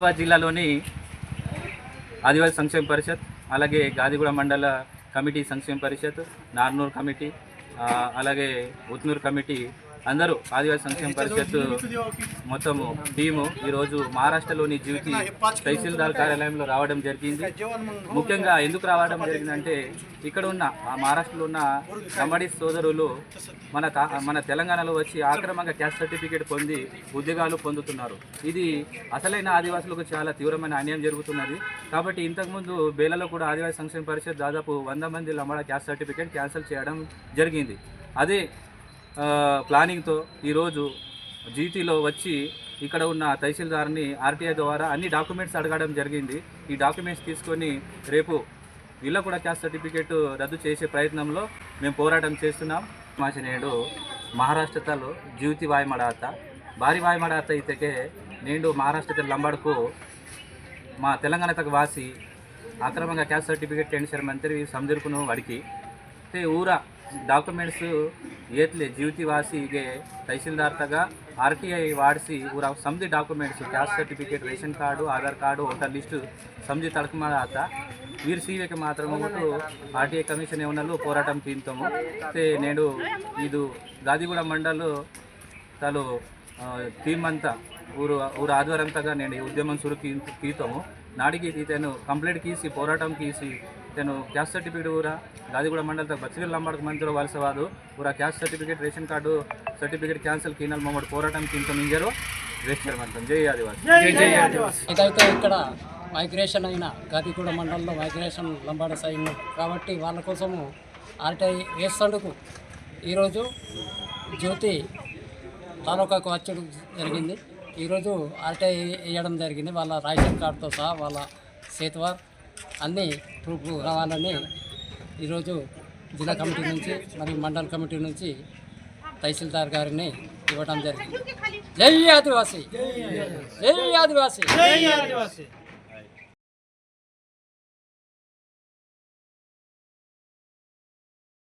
హైదరాబాద్ జిల్లాలోని ఆదివాసీ సంక్షేమ పరిషత్ అలాగే గాదిగూడ మండల కమిటీ సంక్షేమ పరిషత్ నార్నూర్ కమిటీ అలాగే ఉత్నూర్ కమిటీ అందరూ ఆదివాసీ సంక్షేమ పరిషత్ మొత్తము టీము ఈరోజు మహారాష్ట్రలోని జ్యోతి తహసీల్దార్ కార్యాలయంలో రావడం జరిగింది. ముఖ్యంగా ఎందుకు రావడం జరిగిందంటే ఇక్కడ ఉన్న ఆ మహారాష్ట్రలో ఉన్న కమ్మడి సోదరులు మన తా- మన తెలంగాణలో వచ్చి ఆక్రమంగా క్యాస్ట్ సర్టిఫికేట్ పొంది ఉద్యోగాలు పొందుతున్నారు. ఇది అసలైన ఆదివాసులకు చాలా తీవ్రమైన అన్యాయం జరుగుతున్నది. కాబట్టి ఇంతకుముందు బేలలో కూడా ఆదివాసీ సంక్షేమ పరిషత్ దాదాపు వంద మంది లంబాడ క్యాస్ట్ సర్టిఫికేట్ క్యాన్సిల్ చేయడం జరిగింది. అదే ప్లానింగ్తో ఈరోజు జీటీలో వచ్చి ఇక్కడ ఉన్న తహసీల్దార్ని ఆర్టీఐ ద్వారా అన్ని డాక్యుమెంట్స్ అడగడం జరిగింది. ఈ డాక్యుమెంట్స్ తీసుకొని రేపు వీళ్ళ కూడా క్యాస్ట్ సర్టిఫికేట్ రద్దు చేసే ప్రయత్నంలో మేము పోరాటం చేస్తున్నాం. మాచి నేడు జ్యూతి జీవితి వాయుమడాత. భారీ వాయుమడాత ఇతకే నేడు మహారాష్ట్ర లంబాడుకు మా తెలంగాణ తగ్గ వాసి అక్రమంగా క్యాస్ట్ సర్టిఫికేట్ టెన్షన్ మంత్రి సందిర్కును అడిగి ఊర ಡಾಕ್ಯುಮೆಂಟ್ಸ್ ಏತ್ಲೆ ಜೀವಿತಿ ವಾಸಿಗೆ ತಹಸೀಲ್ದಾರ್ ತಗ ಆರ್ ಟಿ ಐ ವಾಡಿಸಿ ಊರ ಸಮದಿ documents caste certificate ration card Aadhaar card voter list ಸಮದಿ ತಡ್ಕಮಾಡ ಆತ వీరు సీవేకి మాత్రం ఒకటి ఆర్టీఐ కమిషన్ ఏమన్నా పోరాటం తీంతాము అయితే నేడు ఇది గాదిగూడ మండలు తను టీమ్ అంతా ఊరు ఊరు ఆధ్వర్యంతగా నేను ఈ ఉద్యమం సురు తీతాము నాడికి ఇతను కంప్లైంట్ కీసి పోరాటం కీసి తను క్యాస్ట్ సర్టిఫికేట్ ఊరా? గాదిగూడ మండల బచ్చివీల్ లంబాడకు మంత్రి వలసవాదు. ఊరా caste certificate ration card certificate cancel కీనల్ మమ్మడు పోరాటం తీంతాం ఇంజరు వేస్తారు జై ఆదివాసి. జై ఆదివాసి. ఇదైతే ఇక్కడ మైగ్రేషన్ అయిన గాదిగూడ మండలంలో మైగ్రేషన్ లంబాడ సైన్ కాబట్టి వాళ్ళ కోసము ఆర్టీఐ వేస్తందుకు ఈరోజు జ్యోతి తాలూకాకు వచ్చడం జరిగింది. ఈరోజు ఆర్టీఐ వేయడం జరిగింది. వాళ్ళ రేషన్ కార్డుతో సహా వాళ్ళ సేతువార్ అన్ని ప్రూఫ్ రావాలని ఈరోజు జిల్లా కమిటీ నుంచి మరియు మండల కమిటీ నుంచి తహసీల్దార్ గారిని ఇవ్వడం జరిగింది. జై ఆదివాసి! జై ఆదివాసి!